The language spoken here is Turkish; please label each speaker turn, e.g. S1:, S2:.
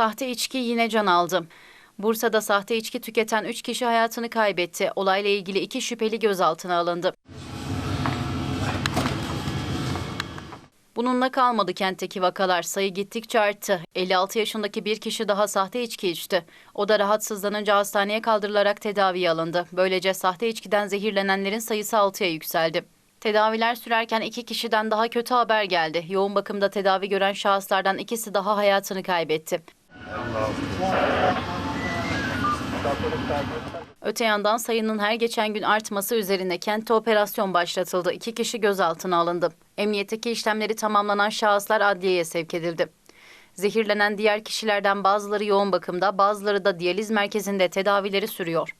S1: Sahte içki yine can aldı. Bursa'da sahte içki tüketen 3 kişi hayatını kaybetti. Olayla ilgili iki şüpheli gözaltına alındı. Bununla kalmadı kentteki vakalar. Sayı gittikçe arttı. 56 yaşındaki bir kişi daha sahte içki içti. O da rahatsızlanınca hastaneye kaldırılarak tedaviye alındı. Böylece sahte içkiden zehirlenenlerin sayısı 6'ya yükseldi. Tedaviler sürerken iki kişiden daha kötü haber geldi. Yoğun bakımda tedavi gören şahıslardan ikisi daha hayatını kaybetti. Öte yandan sayının her geçen gün artması üzerine kentte operasyon başlatıldı. İki kişi gözaltına alındı. Emniyetteki işlemleri tamamlanan şahıslar adliyeye sevk edildi. Zehirlenen diğer kişilerden bazıları yoğun bakımda, bazıları da diyaliz merkezinde tedavileri sürüyor.